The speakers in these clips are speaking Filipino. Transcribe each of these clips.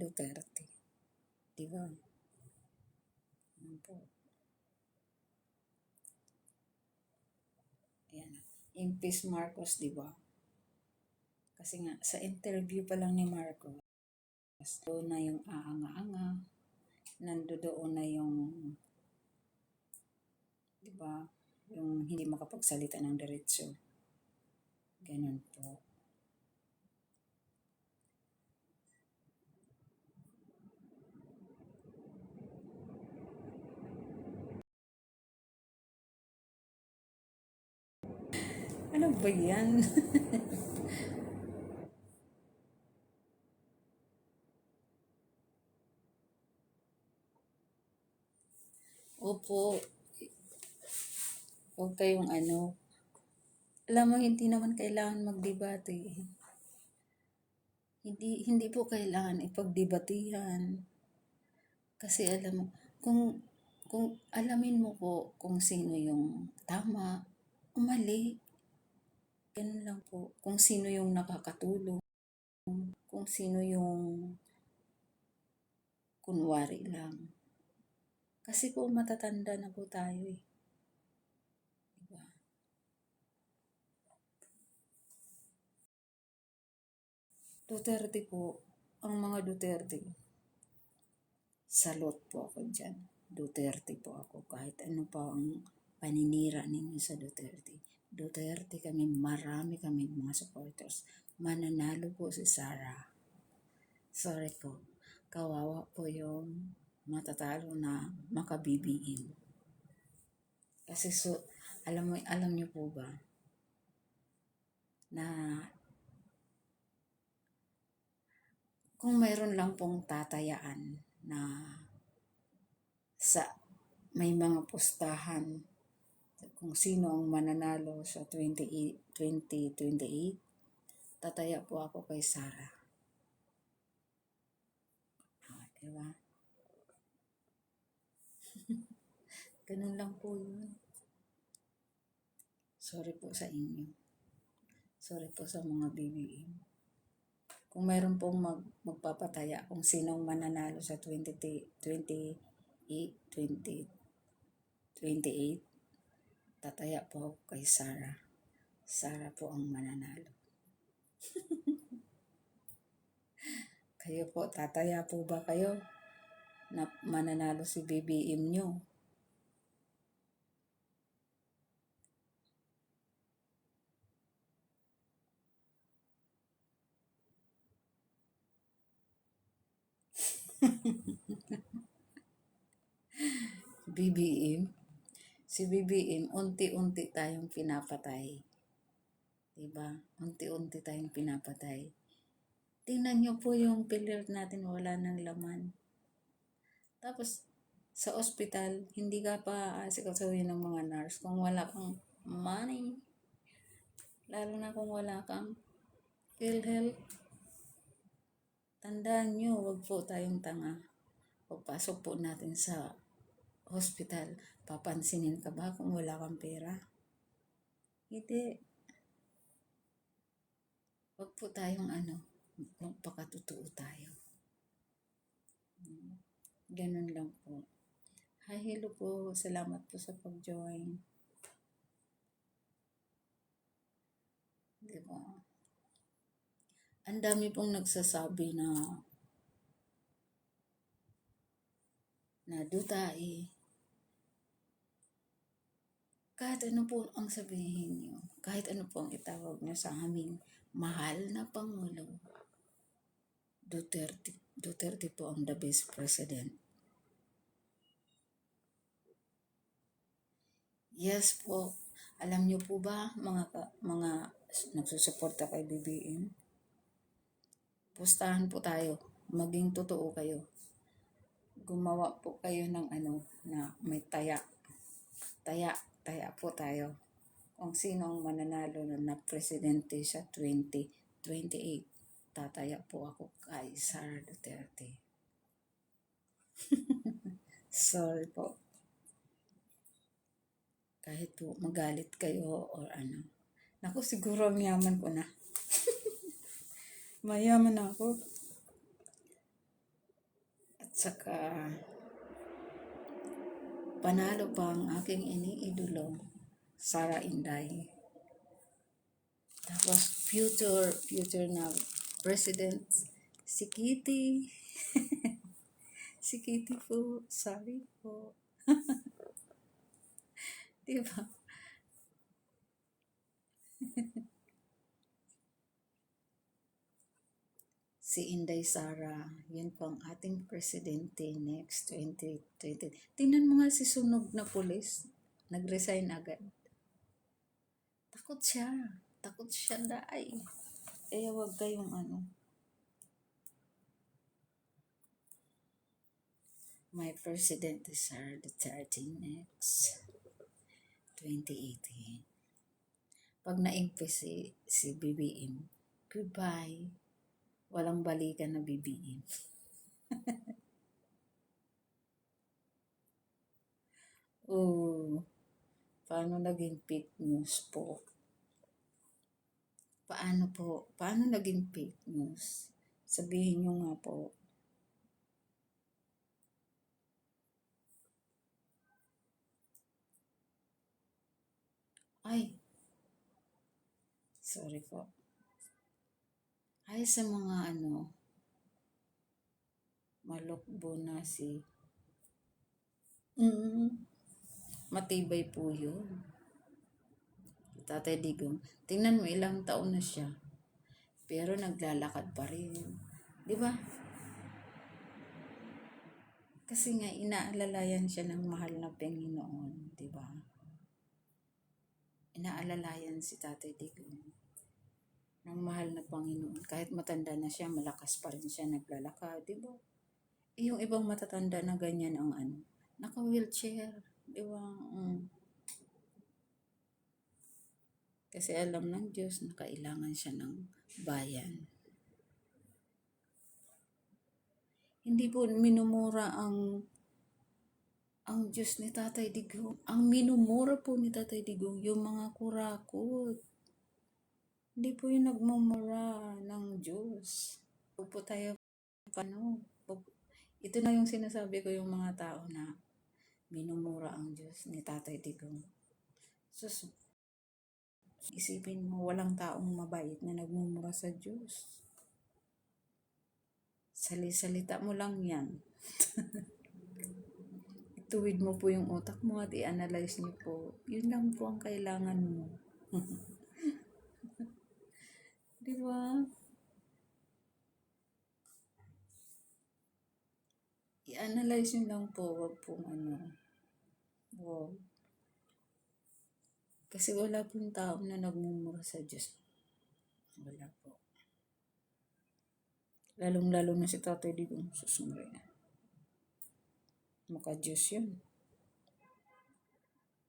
Duterte. Di ba? Ano po? Ayan. Impeach Marcos, di ba? Kasi nga, sa interview pa lang ni Marcos, doon na yung aanga-anga, nando doon na yung, di ba, yung hindi makapagsalita ng diretsyo. Ganun po. Ano ba yan? Opo. Huwag kayong ano. Alam mo, hindi naman kailangan magdebate. Hindi, hindi po kailangan ipagdebatihan. Kasi alam mo, kung, kung alamin mo po kung sino yung tama, umali. Ganun lang po. Kung sino yung nakakatulong. Kung sino yung kunwari lang. Kasi po matatanda na po tayo eh. Diba? Duterte po, ang mga Duterte, salot po ako dyan. Duterte po ako. Kahit ano pa ang paninira ninyo sa Duterte. Duterte kami, marami kami mga supporters. Mananalo po si Sara. Sorry po. Kawawa po yung matatalo na makabibiin. Kasi so, alam mo, alam niyo po ba na kung mayroon lang pong tatayaan na sa may mga pustahan kung sino ang mananalo sa 20, 2028, tataya po ako kay Sara. Ah, diba? Ganun lang po yun. Sorry po sa inyo. Sorry po sa mga BBM. Kung mayroon pong mag, magpapataya kung sinong mananalo sa 20, 28, 20, 28, tataya po ako kay Sara. Sara po ang mananalo. kayo po, tataya po ba kayo na mananalo si BBM nyo? BBM. Si BBM, unti-unti tayong pinapatay. Diba? Unti-unti tayong pinapatay. Tingnan nyo po yung pillar natin, wala ng laman. Tapos, sa ospital, hindi ka pa asikasuhin ng mga nurse kung wala kang money. Lalo na kung wala kang PhilHealth. Tandaan nyo, wag po tayong tanga. Pagpasok po natin sa hospital, papansinin ka ba kung wala kang pera? Hindi. Wag po tayong ano, magpakatotoo tayo. Ganun lang po. Hi, hello po. Salamat po sa pag-join. Diba? Ang dami pong nagsasabi na na dutay. Kahit ano po ang sabihin nyo, kahit ano po ang itawag nyo sa aming mahal na Pangulo, Duterte, Duterte po ang the best president. Yes po. Alam niyo po ba mga mga nagsusuporta kay BBM? Pustahan po tayo. Maging totoo kayo. Gumawa po kayo ng ano na may taya. Taya, taya po tayo. Kung sino ang mananalo na, na presidente sa 2028, tataya po ako kay Sara Duterte. Sorry po. Kahit po magalit kayo or ano. Naku, siguro ang yaman ko na. Mayaman ako. At saka, panalo pa ang aking iniidolo, Sara Inday. Tapos, future, future na president, si Kitty. si Kitty po, sorry po. diba? Si Inday Sara, yun po ang ating presidente next 2020. Tingnan mo nga si sunog na pulis, nag-resign agad. Takot siya. Takot siya dai. Kaya wag kayong ano. My president is Sara Duterte next 2018. Pag na-impe si, si BBM, goodbye. Walang balikan na BBM. Oh, paano naging fake news po? Paano po? Paano naging fake news? Sabihin nyo nga po. Ay, sorry po. Ay, sa mga ano, malukbo na si Mm, matibay po yun. Tatay Digong. Tingnan mo, ilang taon na siya. Pero naglalakad pa rin. Di ba? Kasi nga, inaalalayan siya ng mahal na Panginoon. Di ba? Inaalalayan si Tatay Digong ng mahal na Panginoon. Kahit matanda na siya, malakas pa rin siya naglalakad. Di ba? Eh, yung ibang matatanda na ganyan ang ano, naka-wheelchair. Di ba? Mm. Kasi alam ng Diyos na kailangan siya ng bayan. Hindi po minumura ang ang Diyos ni Tatay Digong. Ang minumura po ni Tatay Digong, yung mga kurakot. Hindi po yung nagmumura ng Diyos. Huwag po tayo, ano, ito na yung sinasabi ko yung mga tao na minumura ang Diyos ni Tatay Digong. Sus, isipin mo, walang taong mabait na nagmumura sa Diyos. Sali-salita mo lang yan. Ituwid mo po yung utak mo at i-analyze niyo po. Yun lang po ang kailangan mo. Di? I-analyze nyo lang po, wag pong ano. Wow. Kasi wala pong tao na nagmumura sa Diyos. Wala po. Lalong-lalo na si Tatay Digong susumre na. Maka Diyos yun.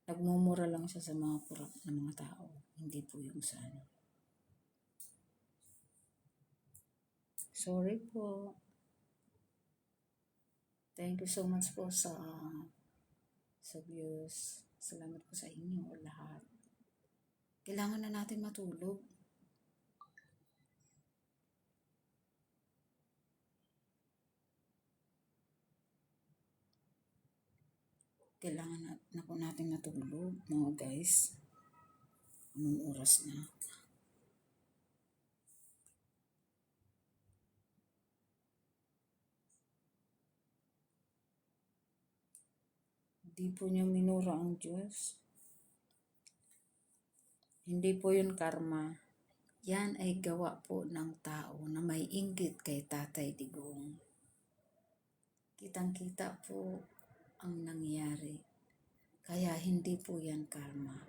Nagmumura lang siya sa mga kurap ng mga tao. Hindi po yung sa ano. Sorry po. Thank you so much po sa sa views. Salamat po sa inyo lahat. Kailangan na natin matulog. Kailangan na, na po natin matulog, mga guys. Anong oras na? Hindi po niya minura ang Diyos. Hindi po yun karma. Yan ay gawa po ng tao na may inggit kay Tatay Digong. Kitang-kita po ang nangyari. Kaya hindi po yan karma.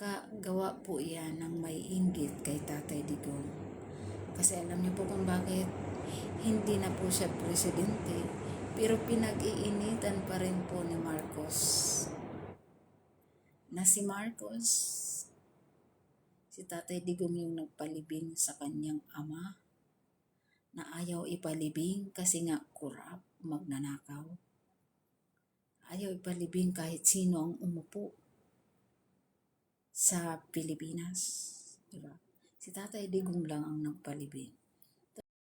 Kagawa po yan ng may inggit kay Tatay Digong. Kasi alam niyo po kung bakit hindi na po siya presidente. Pero pinag-iinitan pa rin po ni Marcos. Na si Marcos, si Tatay Digong yung nagpalibing sa kanyang ama na ayaw ipalibing kasi nga kurap, magnanakaw. Ayaw ipalibing kahit sino ang umupo sa Pilipinas. Diba? Si Tatay Digong lang ang nagpalibing.